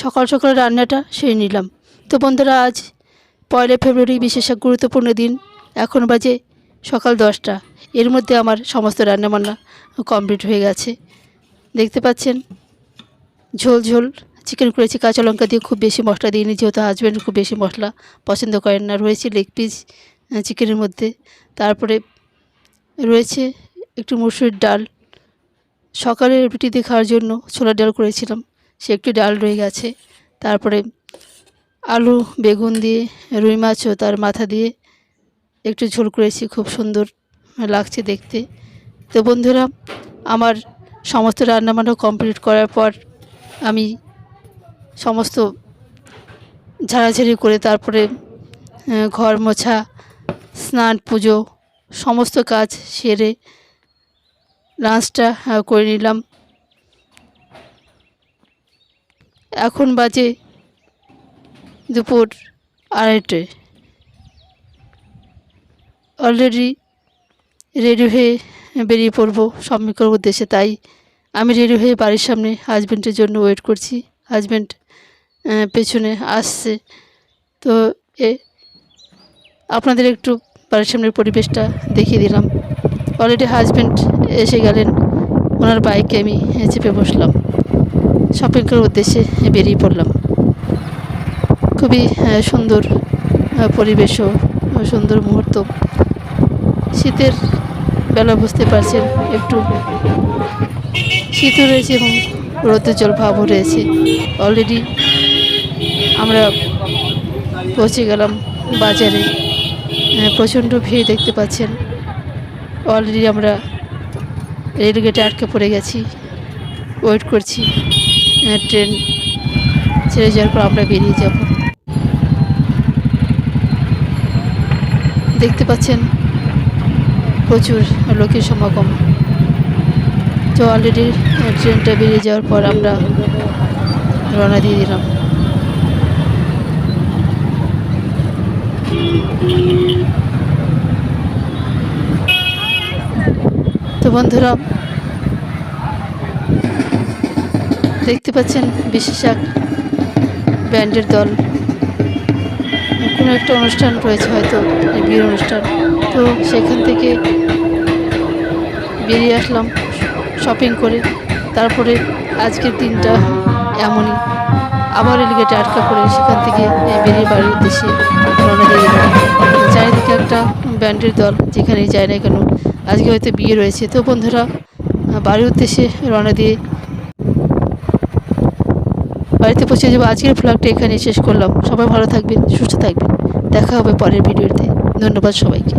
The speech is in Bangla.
সকাল সকাল রান্নাটা সেরে নিলাম। তো বন্ধুরা, আজ পয়লা ফেব্রুয়ারি বিশেষ এক গুরুত্বপূর্ণ দিন। এখন বাজে সকাল দশটা। এর মধ্যে আমার সমস্ত রান্নাবান্না কমপ্লিট হয়ে গেছে। দেখতে পাচ্ছেন, ঝোল ঝোল, চিকেন করেছি, কাঁচা লঙ্কা দিয়ে খুব বেশি মশলা দিইনি, যেহেতু হাজব্যান্ড খুব বেশি মশলা পছন্দ করেন না। রয়েছে লেগ পিস চিকেনের মধ্যে। তারপরে রয়েছে একটু মুসুরির ডাল। সকালে রুটি দিয়ে খাওয়ার জন্য ছোলার ডাল করেছিলাম। সে একটু ডাল রয়ে গেছে। তারপরে আলু, বেগুন দিয়ে, রুই মাছও তার মাথা দিয়ে একটু ঝোল করেছি, খুব সুন্দর লাগছে দেখতে। তো বন্ধুরা, আমার সমস্ত রান্নাবান্না কমপ্লিট করার পর আমি সমস্ত ঝাড়াঝাড়ি করে তারপরে ঘর মোছা, স্নান, পুজো, সমস্ত কাজ সেরে লাঞ্চটা করে নিলাম। এখন বাজে দুপুর আড়াইটে। অলরেডি রেডি হয়ে বেরিয়ে পড়ব সম্মিকর উদ্দেশ্যে তাই আমি রেডি হয়ে বাড়ির সামনে হাজব্যান্ডের জন্য ওয়েট করছি। হাজব্যান্ড পেছনে আসছে। তো, এ, আপনাদের একটু বাড়ির সামনের পরিবেশটা দেখিয়ে দিলাম। অলরেডি হাজব্যান্ড এসে গেলেন, ওনার বাইকে আমি চেপে বসলাম। শপিং করার উদ্দেশ্যে বেরিয়ে পড়লাম। খুবই সুন্দর পরিবেশও সুন্দর মুহূর্ত। শীতের বেলা বুঝতে পারছেন, একটু শীতও রয়েছে এবং রোদের জল ভাবও রয়েছে। অলরেডি আমরা পৌঁছে গেলাম বাজারে। প্রচণ্ড ভিড় দেখতে পাচ্ছেন। অলরেডি আমরা রেলগেটে আটকে পড়ে গেছি। ওয়েট করছি। ট্রেন ছেড়ে যাওয়ার পর আমরা বেরিয়ে যাব। দেখতে পাচ্ছেন প্রচুর লোকের সমাগম। তো অলরেডি ট্রেনটা বেরিয়ে যাওয়ার পর আমরা রওনা দিয়ে দিলাম। তো বন্ধুরা দেখতে পাচ্ছেন বিশেষ এক ব্যান্ডের দল। কোনো একটা অনুষ্ঠান রয়েছে হয়তো বিয়ের অনুষ্ঠান। তো সেখান থেকে বেরিয়ে আসলাম শপিং করে। তারপরে আজকের দিনটা এমনই। আবার রেলগেটে আটকা পড়ে সেখান থেকে বেরিয়ে বাড়ির উদ্দেশ্যে রওনা দিয়ে দিলাম। চারিদিকে একটা ব্যান্ডের দল, যেখানেই যায় না কেন, আজকে হয়তো বিয়ে রয়েছে। তো বন্ধুরা, বাড়ির উদ্দেশ্যে রওনা দিয়ে বাড়িতে পৌঁছে যাব। আজকের ফ্লগটা এখানে শেষ করলাম। সবাই ভালো থাকবেন, সুস্থ থাকবেন। দেখা হবে পরের ভিডিওতে। ধন্যবাদ সবাইকে।